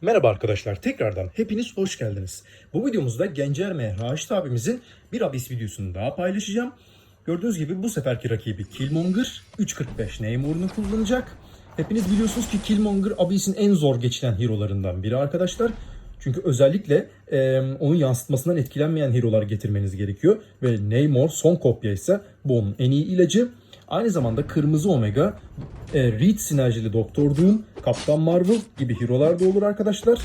Merhaba arkadaşlar tekrardan hepiniz hoş geldiniz. Bu videomuzda Gencer M. Raşit abimizin bir abis videosunu daha paylaşacağım. Gördüğünüz gibi bu seferki rakibi Killmonger 3.45 Neymur'unu kullanacak. Hepiniz biliyorsunuz ki Killmonger abisin en zor geçilen hero'larından biri arkadaşlar. Çünkü özellikle e, onun yansıtmasından etkilenmeyen hero'lar getirmeniz gerekiyor. Ve Namor son kopya ise bu onun en iyi ilacı. Aynı zamanda Kırmızı Omega, e, Reed sinerjili Doktor Doom, Kaptan Marvel gibi hero'lar da olur arkadaşlar.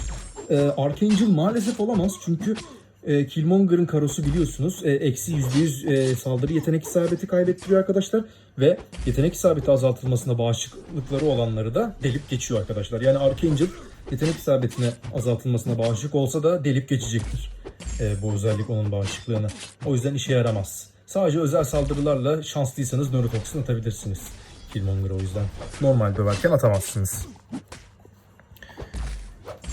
E, Archangel maalesef olamaz çünkü e, Killmonger'ın karosu biliyorsunuz e, eksi %100 e, saldırı yetenek isabeti kaybettiriyor arkadaşlar. Ve yetenek isabeti azaltılmasına bağışıklıkları olanları da delip geçiyor arkadaşlar. Yani Archangel yetenek isabetine azaltılmasına bağışık olsa da delip geçecektir e, bu özellik onun bağışıklığını. O yüzden işe yaramaz. Sadece özel saldırılarla şanslıysanız nörotoksin atabilirsiniz. Killmonger'ı o yüzden. Normal döverken atamazsınız.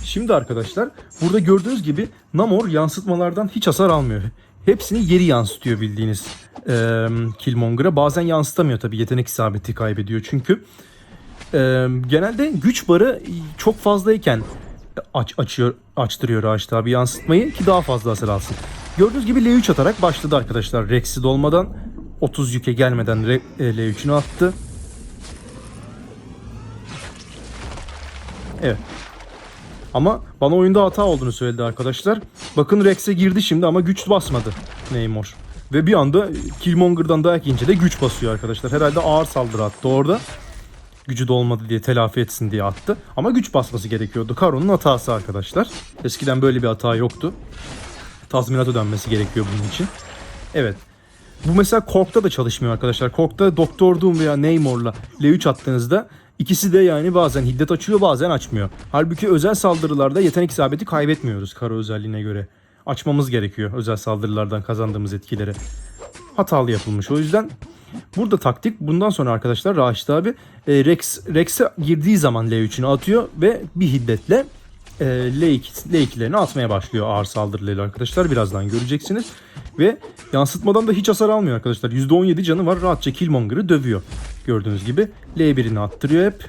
Şimdi arkadaşlar burada gördüğünüz gibi Namor yansıtmalardan hiç hasar almıyor. Hepsini yeri yansıtıyor bildiğiniz e, Killmonger'a. Bazen yansıtamıyor tabii yetenek isabeti kaybediyor çünkü. E, genelde güç barı çok fazlayken aç, açıyor, açtırıyor Raşit abi yansıtmayı ki daha fazla hasar alsın. Gördüğünüz gibi L3 atarak başladı arkadaşlar. Rex'i dolmadan 30 yüke gelmeden e, L3'ünü attı. Evet. Ama bana oyunda hata olduğunu söyledi arkadaşlar. Bakın Rex'e girdi şimdi ama güç basmadı Namor. Ve bir anda Killmonger'dan dayak yiyince de güç basıyor arkadaşlar. Herhalde ağır saldırı attı orada. Gücü dolmadı diye telafi etsin diye attı. Ama güç basması gerekiyordu. Karo'nun hatası arkadaşlar. Eskiden böyle bir hata yoktu. Tazminat ödenmesi gerekiyor bunun için. Evet. Bu mesela Kork'ta da çalışmıyor arkadaşlar. Kork'ta Doktor Doom veya Namor'la L3 attığınızda ikisi de yani bazen hiddet açıyor bazen açmıyor. Halbuki özel saldırılarda yetenek isabeti kaybetmiyoruz Karo özelliğine göre. Açmamız gerekiyor özel saldırılardan kazandığımız etkileri. Hatalı yapılmış. O yüzden burada taktik bundan sonra arkadaşlar Raşit abi e, Rex Rex'e girdiği zaman L3'ünü atıyor ve bir hiddetle e, L2, L2'lerini atmaya başlıyor ağır saldırılarıyla arkadaşlar. Birazdan göreceksiniz. Ve yansıtmadan da hiç hasar almıyor arkadaşlar. %17 canı var. Rahatça Killmonger'ı dövüyor. Gördüğünüz gibi L1'ini attırıyor hep.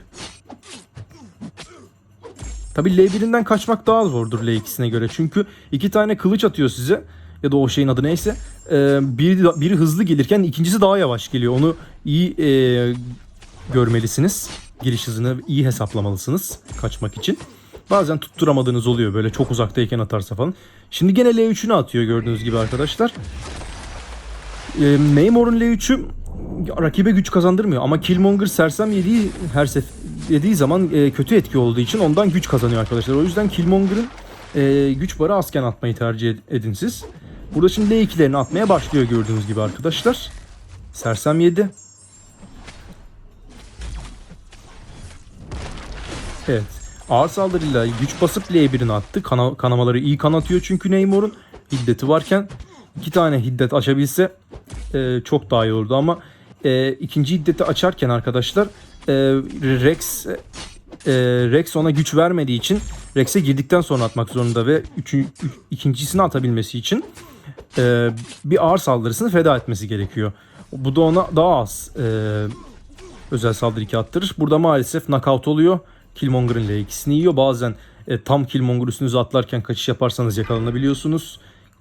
Tabi L1'inden kaçmak daha zordur L2'sine göre. Çünkü iki tane kılıç atıyor size. Ya da o şeyin adı neyse. Ee, biri, biri hızlı gelirken ikincisi daha yavaş geliyor. Onu iyi e, görmelisiniz. Giriş hızını iyi hesaplamalısınız kaçmak için. Bazen tutturamadığınız oluyor böyle çok uzaktayken atarsa falan. Şimdi gene L3'ünü atıyor gördüğünüz gibi arkadaşlar. Ee, Namor'un L3'ü rakibe güç kazandırmıyor ama Killmonger sersem yediği her sef yediği zaman e, kötü etki olduğu için ondan güç kazanıyor arkadaşlar. O yüzden Killmonger'ın e, güç barı azken atmayı tercih ed- edin siz. Burada şimdi L2'lerini atmaya başlıyor gördüğünüz gibi arkadaşlar. Sersem yedi. Evet. Ağır saldırıyla güç basıp L1'ini attı. Kana- kanamaları iyi kanatıyor çünkü Namor'un hiddeti varken iki tane hiddet açabilse e, çok daha iyi olurdu ama e, ikinci hiddeti açarken arkadaşlar e, Rex e, Rex ona güç vermediği için Rex'e girdikten sonra atmak zorunda ve üçü, üç- ikincisini atabilmesi için e, bir ağır saldırısını feda etmesi gerekiyor. Bu da ona daha az e, özel saldırı 2 attırır. Burada maalesef knockout oluyor. Killmonger'ın L2'sini yiyor. Bazen e, tam Killmonger üstünüze atlarken kaçış yaparsanız yakalanabiliyorsunuz.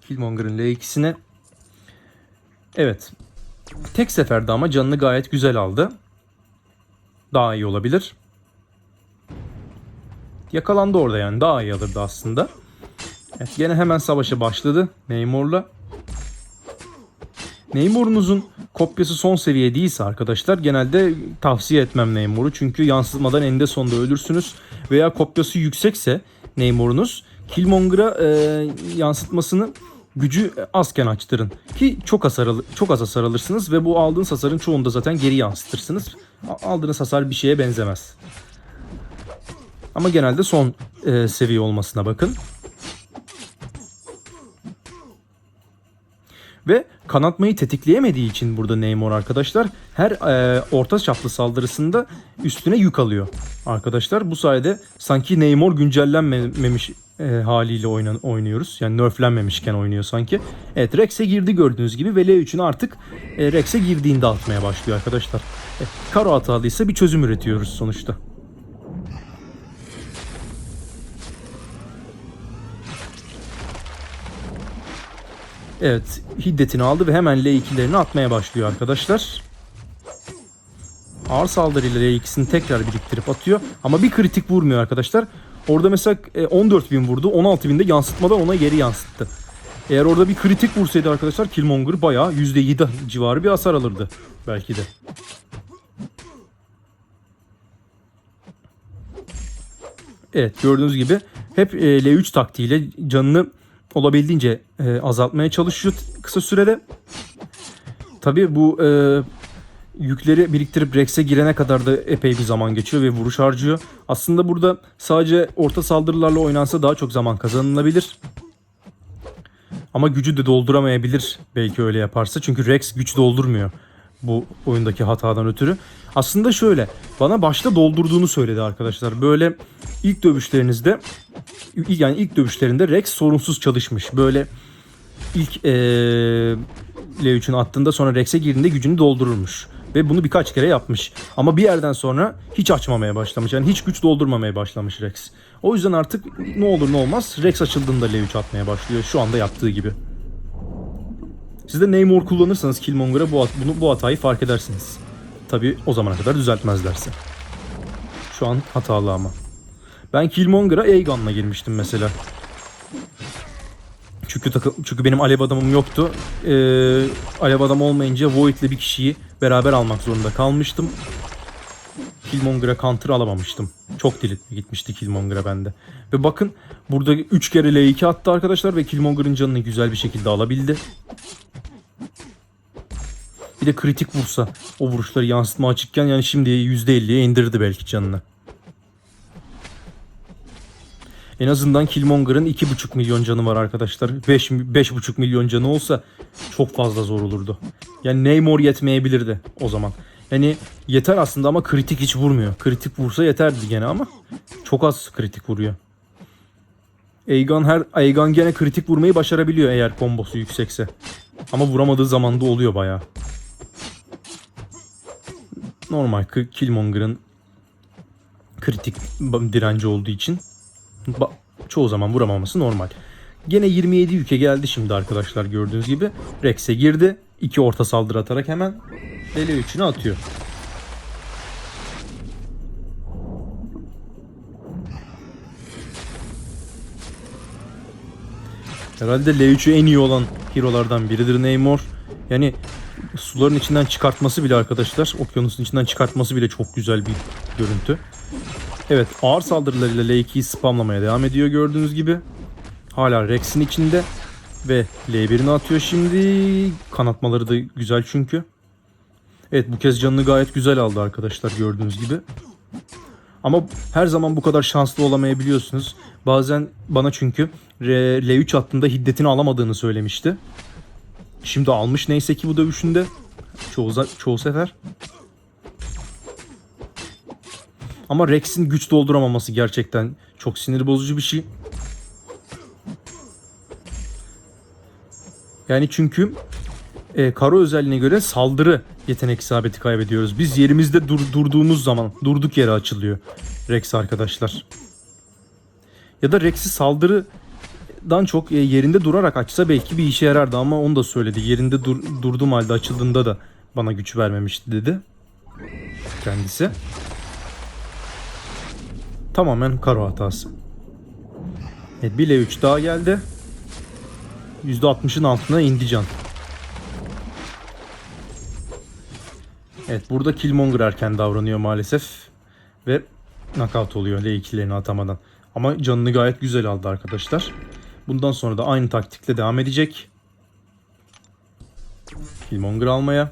Killmonger'ın L2'sine. Evet. Tek seferde ama canını gayet güzel aldı. Daha iyi olabilir. Yakalandı orada yani. Daha iyi alırdı aslında. Evet, gene hemen savaşa başladı Namor'la. Namor'unuzun kopyası son seviye değilse arkadaşlar genelde tavsiye etmem Namor'u. Çünkü yansıtmadan eninde sonunda ölürsünüz. Veya kopyası yüksekse Namor'unuz Killmonger'a e, yansıtmasını gücü azken açtırın. Ki çok hasar çok az hasar alırsınız ve bu aldığınız hasarın çoğunu da zaten geri yansıtırsınız. Aldığınız hasar bir şeye benzemez. Ama genelde son e, seviye olmasına bakın. Ve kanatmayı tetikleyemediği için burada Namor arkadaşlar her e, orta çaplı saldırısında üstüne yük alıyor. Arkadaşlar bu sayede sanki Namor güncellenmemiş e, haliyle oynan, oynuyoruz. Yani nerflenmemişken oynuyor sanki. Evet Rex'e girdi gördüğünüz gibi ve L3'ünü artık e, Rex'e girdiğinde atmaya başlıyor arkadaşlar. E, karo hatalıysa bir çözüm üretiyoruz sonuçta. Evet hiddetini aldı ve hemen L2'lerini atmaya başlıyor arkadaşlar. Ağır saldırıyla L2'sini tekrar biriktirip atıyor. Ama bir kritik vurmuyor arkadaşlar. Orada mesela e, 14.000 vurdu. 16.000'de yansıtmadan ona geri yansıttı. Eğer orada bir kritik vursaydı arkadaşlar Killmonger bayağı %7 civarı bir hasar alırdı. Belki de. Evet gördüğünüz gibi hep e, L3 taktiğiyle canını olabildiğince e, azaltmaya çalışıyor kısa sürede. Tabii bu e, yükleri biriktirip Rex'e girene kadar da epey bir zaman geçiyor ve vuruş harcıyor. Aslında burada sadece orta saldırılarla oynansa daha çok zaman kazanılabilir. Ama gücü de dolduramayabilir belki öyle yaparsa. Çünkü Rex güç doldurmuyor bu oyundaki hatadan ötürü. Aslında şöyle bana başta doldurduğunu söyledi arkadaşlar. Böyle ilk dövüşlerinizde yani ilk dövüşlerinde Rex sorunsuz çalışmış. Böyle ilk ee, L3'ün attığında sonra Rex'e girdiğinde gücünü doldururmuş. Ve bunu birkaç kere yapmış. Ama bir yerden sonra hiç açmamaya başlamış. Yani hiç güç doldurmamaya başlamış Rex. O yüzden artık ne olur ne olmaz Rex açıldığında L3 atmaya başlıyor. Şu anda yaptığı gibi. Siz de Namor kullanırsanız Killmonger'a bu, bunu, bu hatayı fark edersiniz. Tabi o zamana kadar düzeltmezlerse. Şu an hatalı ama. Ben Killmonger'a Aegon'la girmiştim mesela. Çünkü takı, çünkü benim alev adamım yoktu. Ee, alev adam olmayınca Void'le bir kişiyi beraber almak zorunda kalmıştım. Killmonger'a counter alamamıştım. Çok dilit gitmişti Killmonger'a bende. Ve bakın burada 3 kere L2 attı arkadaşlar ve Killmonger'ın canını güzel bir şekilde alabildi. De kritik vursa o vuruşları yansıtma açıkken yani şimdi %50'ye indirdi belki canını. En azından Killmonger'ın 2,5 milyon canı var arkadaşlar. 5 5,5 milyon canı olsa çok fazla zor olurdu. Yani Namor yetmeyebilirdi o zaman. Yani yeter aslında ama kritik hiç vurmuyor. Kritik vursa yeterdi gene ama çok az kritik vuruyor. Aegon her Aegon gene kritik vurmayı başarabiliyor eğer kombosu yüksekse. Ama vuramadığı zaman da oluyor bayağı. Normal Killmonger'ın kritik direnci olduğu için çoğu zaman vuramaması normal. Gene 27 yüke geldi şimdi arkadaşlar gördüğünüz gibi. Rex'e girdi. İki orta saldırı atarak hemen L3'ünü atıyor. Herhalde L3'ü en iyi olan hero'lardan biridir Namor. Yani suların içinden çıkartması bile arkadaşlar, okyanusun içinden çıkartması bile çok güzel bir görüntü. Evet ağır saldırılarıyla L2'yi spamlamaya devam ediyor gördüğünüz gibi. Hala Rex'in içinde ve L1'ini atıyor şimdi. Kanatmaları da güzel çünkü. Evet bu kez canını gayet güzel aldı arkadaşlar gördüğünüz gibi. Ama her zaman bu kadar şanslı olamayabiliyorsunuz. Bazen bana çünkü L3 attığında hiddetini alamadığını söylemişti. Şimdi almış neyse ki bu dövüşünde. Çoğu, çoğu sefer. Ama Rex'in güç dolduramaması gerçekten çok sinir bozucu bir şey. Yani çünkü e, karo özelliğine göre saldırı yetenek isabeti kaybediyoruz. Biz yerimizde dur, durduğumuz zaman durduk yere açılıyor Rex arkadaşlar. Ya da Rex'i saldırıdan çok e, yerinde durarak açsa belki bir işe yarardı ama onu da söyledi. Yerinde dur, durduğum halde açıldığında da bana güç vermemişti dedi kendisi. Tamamen karo hatası. Evet 1 3 daha geldi. %60'ın altına indi can. Evet burada Killmonger erken davranıyor maalesef. Ve knockout oluyor L2'lerini atamadan. Ama canını gayet güzel aldı arkadaşlar. Bundan sonra da aynı taktikle devam edecek. Killmonger almaya.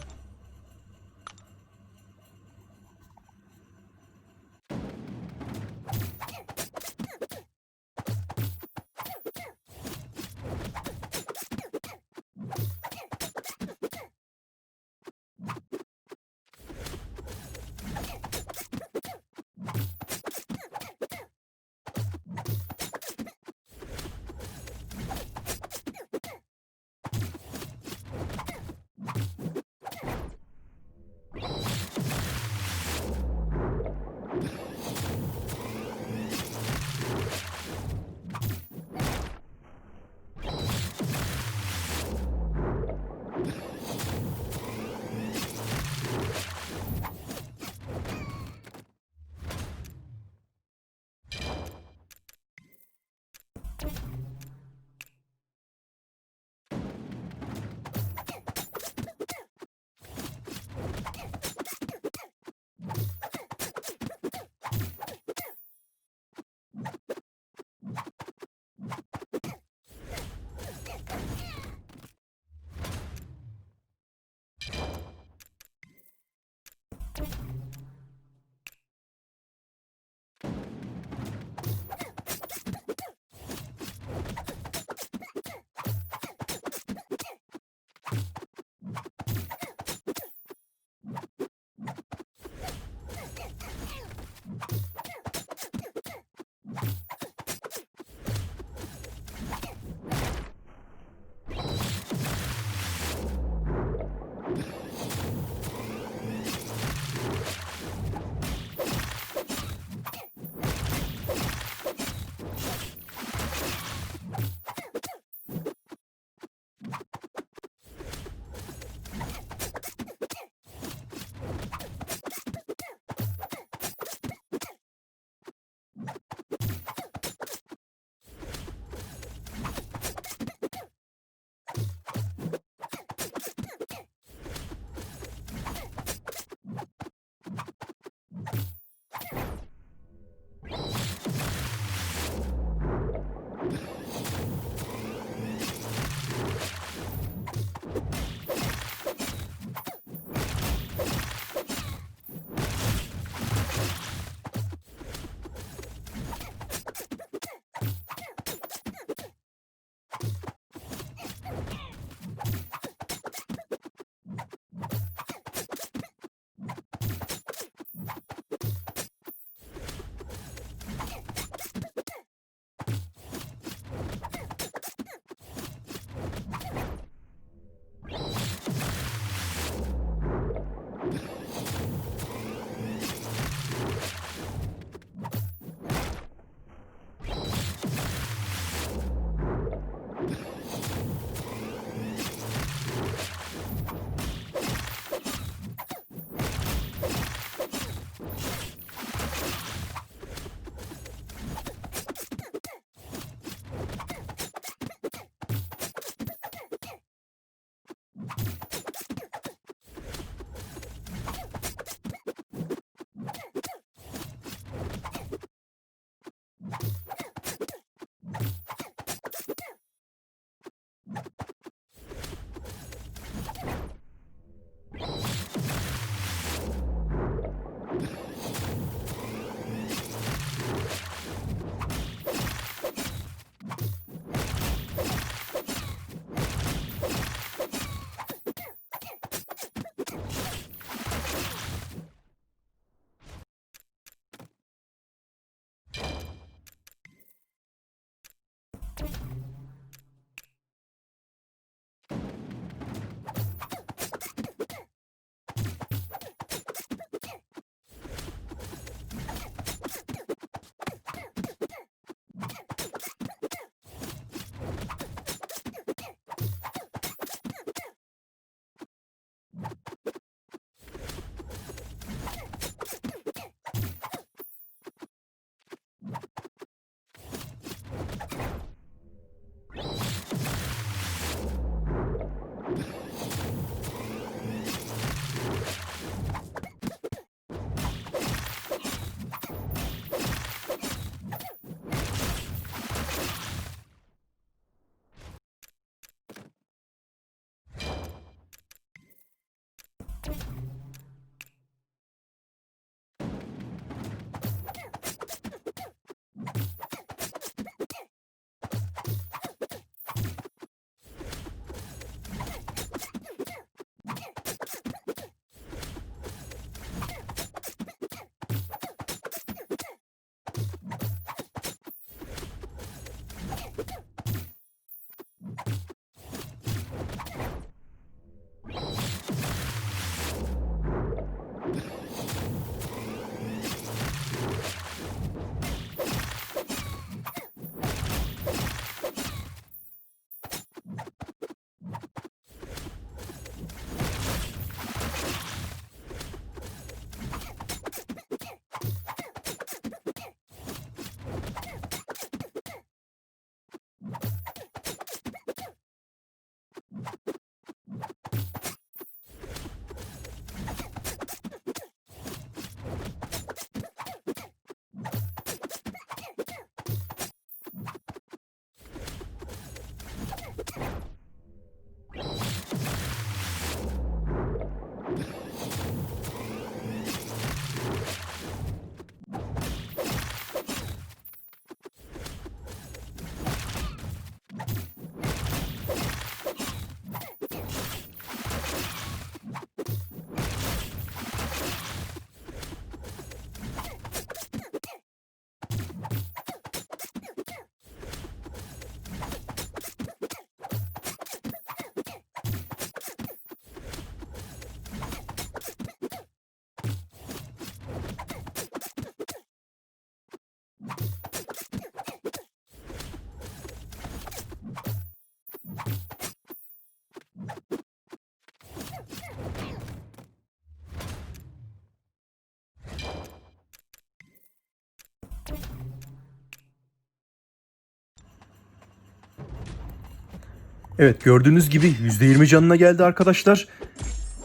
Evet gördüğünüz gibi %20 canına geldi arkadaşlar.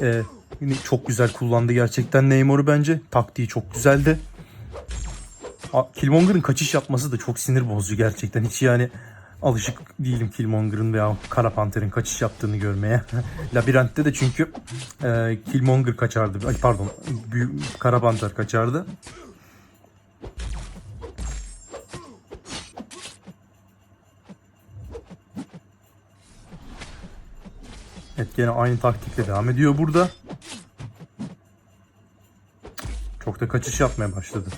Ee, yine çok güzel kullandı gerçekten Neymar'ı bence. Taktiği çok güzeldi. Killmonger'ın kaçış yapması da çok sinir bozucu gerçekten. Hiç yani alışık değilim Killmonger'ın veya Kara Panter'in kaçış yaptığını görmeye. Labirentte de çünkü e, Killmonger kaçardı. Ay pardon, Kara Panter kaçardı. Evet gene aynı taktikle devam ediyor burada. Çok da kaçış yapmaya başladı.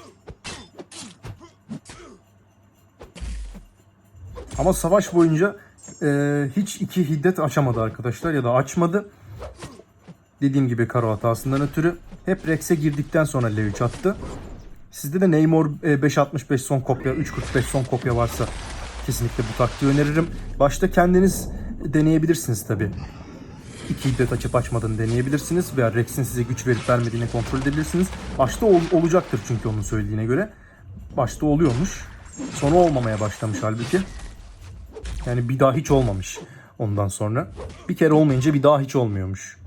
Ama savaş boyunca e, hiç iki hiddet açamadı arkadaşlar ya da açmadı. Dediğim gibi karo hatasından ötürü hep Rex'e girdikten sonra L3 attı. Sizde de Neymar e, 5.65 son kopya, 3.45 son kopya varsa kesinlikle bu taktiği öneririm. Başta kendiniz deneyebilirsiniz tabii. 2 iddet açıp açmadığını deneyebilirsiniz veya Rex'in size güç verip vermediğini kontrol edebilirsiniz. Başta ol, olacaktır çünkü onun söylediğine göre. Başta oluyormuş. Sonra olmamaya başlamış halbuki. Yani bir daha hiç olmamış ondan sonra. Bir kere olmayınca bir daha hiç olmuyormuş.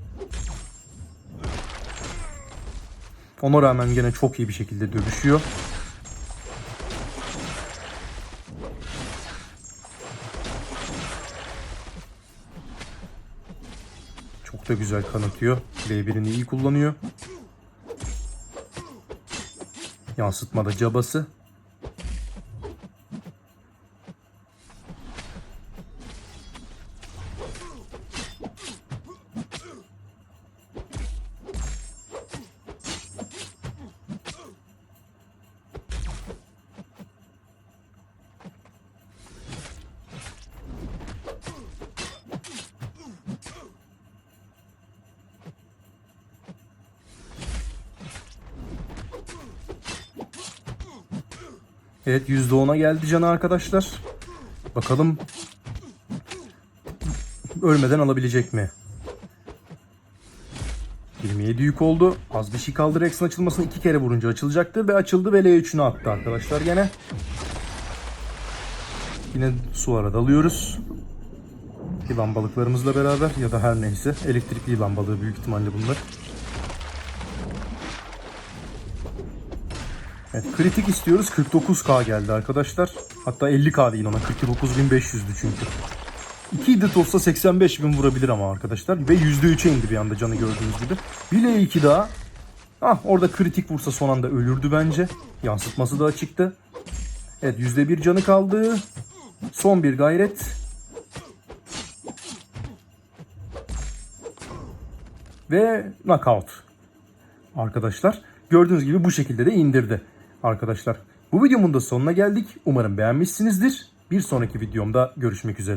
Ona rağmen gene çok iyi bir şekilde dövüşüyor. Da güzel kanıtıyor. L1'ini iyi kullanıyor. Yansıtmada cabası. Evet %10'a geldi canı arkadaşlar. Bakalım ölmeden alabilecek mi? 27 yük oldu. Az bir şey kaldı. Rex'in açılmasını iki kere vurunca açılacaktır ve açıldı ve L3'ünü attı arkadaşlar gene. Yine sulara dalıyoruz. Yılan balıklarımızla beraber ya da her neyse elektrikli yılan balığı büyük ihtimalle bunlar. Evet, kritik istiyoruz. 49k geldi arkadaşlar. Hatta 50k değil ona. 49.500'dü çünkü. 2 hiddet olsa 85.000 vurabilir ama arkadaşlar. Ve %3'e indi bir anda canı gördüğünüz gibi. Bir L2 daha. Ah orada kritik vursa son anda ölürdü bence. Yansıtması da açıktı. Evet %1 canı kaldı. Son bir gayret. Ve knockout. Arkadaşlar gördüğünüz gibi bu şekilde de indirdi. Arkadaşlar bu videomun da sonuna geldik. Umarım beğenmişsinizdir. Bir sonraki videomda görüşmek üzere.